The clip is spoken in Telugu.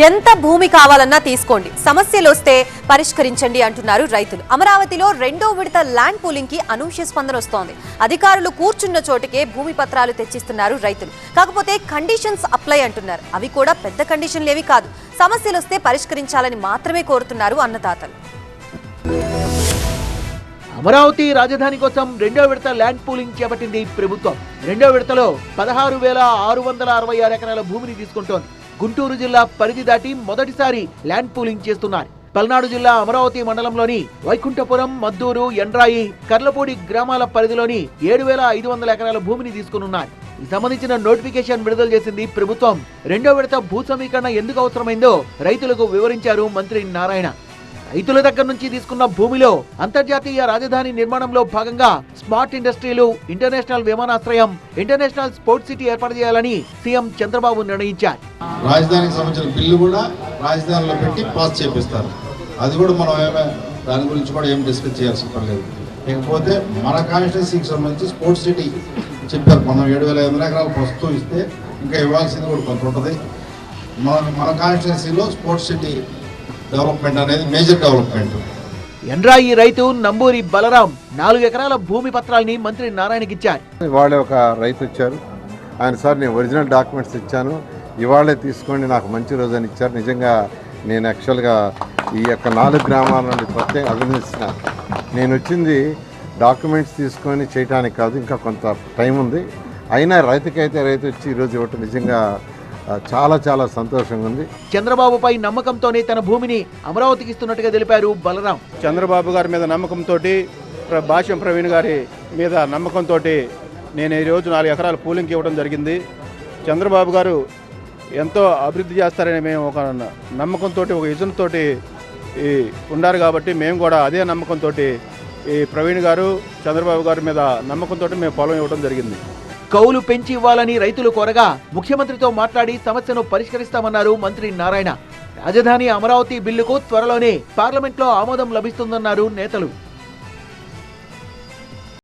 ఎంత భూమి కావాలన్నా తీసుకోండి. సమస్యలు వస్తే పరిష్కరించండి అంటున్నారు రైతులు. అమరావతిలో రెండో విడత ల్యాండ్ పూలింగ్కి అనూహ్య స్పందన వస్తోంది. అధికారులు కూర్చున్న చోటికే భూమి పత్రాలు తెచ్చిస్తున్నారు రైతులు. కాకపోతే కండిషన్స్ అప్లై అంటున్నారు. అవి కూడా పెద్ద కండిషన్లేవి కాదు. సమస్యలు వస్తే పరిష్కరించాలని మాత్రమే కోరుతున్నారు అన్నదాతలు. అమరావతి రాజధాని కోసం రెండో విడత ల్యాండ్ పూలింగ్ చేపట్టింది ప్రభుత్వం. రెండో విడతలో పదహారు వేల ఆరు వందల అరవై ఆరు ఎకరాల భూమిని తీసుకుంటోంది. గుంటూరు జిల్లా పరిధి దాటి మొదటిసారి ల్యాండ్ పూలింగ్ చేస్తున్నారు పల్నాడు జిల్లా అమరావతి మండలంలోని వైకుంఠపురం మద్దూరు ఎండ్రాయి కర్లపూడి గ్రామాల పరిధిలోని ఏడు వేల ఐదు వందల ఎకరాల భూమిని తీసుకున్నారు సంబంధించిన నోటిఫికేషన్ విడుదల చేసింది ప్రభుత్వం. రెండో విడత భూ సమీకరణ ఎందుకు అవసరమైందో రైతులకు వివరించారు మంత్రి నారాయణ. రైతుల దగ్గర నుంచి తీసుకున్న భూమిలో అంతర్జాతీయ రాజధాని నిర్మాణంలో భాగంగా స్మార్ట్ ఇండస్ట్రీలు ఇంటర్నేషనల్ విమానాశ్రయం ఇంటర్నేషనల్ స్పోర్ట్స్ సిటీ ఏర్పాటు చేయాలని సీఎం చంద్రబాబు నిర్ణయించారు. రాజధానికి సంబంధించిన బిల్లు కూడా రాజధానిలో పెట్టి పాస్ చేపిస్తారు. అది కూడా మనం ఏమే దాని గురించి కూడా ఏం డిస్కస్ చేయాల్సిన పని లేదు. లేకపోతే మన కాన్స్టిట్యూన్సీకి సంబంధించి స్పోర్ట్స్ సిటీ చెప్పారు. మనం ఏడు వేల ఐదు వందల ఎకరాలు ప్రస్తుతం ఇస్తే ఇంకా ఇవ్వాల్సింది కూడా కొంత ఉంటుంది. మన మన కాన్స్టిట్యున్సీలో స్పోర్ట్స్ సిటీ డెవలప్మెంట్ అనేది మేజర్ డెవలప్మెంట్. ఎండ్రాయి రైతు నంబూరి బలరాం నాలుగు ఎకరాల భూమి పత్రాల్ని మంత్రి నారాయణకి ఇచ్చారు. ఇవాళే ఒక రైతు వచ్చారు. ఆయన సార్ నేను ఒరిజినల్ డాక్యుమెంట్స్ ఇచ్చాను. ఇవాళే తీసుకోండి నాకు మంచి రోజు అని ఇచ్చారు. నిజంగా నేను యాక్చువల్గా ఈ యొక్క నాలుగు గ్రామాల నుండి ప్రత్యేక అభినందిస్తున్నాను నేను వచ్చింది డాక్యుమెంట్స్ తీసుకొని చేయడానికి కాదు ఇంకా కొంత టైం ఉంది. అయినా రైతుకైతే రైతు వచ్చి ఈరోజు ఇవ్వటం నిజంగా చాలా చాలా సంతోషంగా ఉంది. చంద్రబాబుపై నమ్మకంతోనే తన భూమిని అమరావతికి ఇస్తున్నట్టుగా తెలిపారు బలరాం. చంద్రబాబు గారి మీద నమ్మకంతో భాష్యం ప్రవీణ్ గారి మీద నమ్మకంతో నేను ఈరోజు నాలుగు ఎకరాల పూలింగ్కి ఇవ్వడం జరిగింది. చంద్రబాబు గారు ఎంతో అభివృద్ధి చేస్తారని మేము ఒక నమ్మకంతో ఒక ఈ ఉన్నారు కాబట్టి మేము కూడా అదే నమ్మకంతో ఈ ప్రవీణ్ గారు చంద్రబాబు గారి మీద నమ్మకంతో మేము పొలం ఇవ్వడం జరిగింది. కౌలు పెంచి ఇవ్వాలని రైతులు కోరగా ముఖ్యమంత్రితో మాట్లాడి సమస్యను పరిష్కరిస్తామన్నారు మంత్రి నారాయణ. రాజధాని అమరావతి బిల్లుకు త్వరలోనే పార్లమెంట్లో ఆమోదం లభిస్తుందన్నారు నేతలు.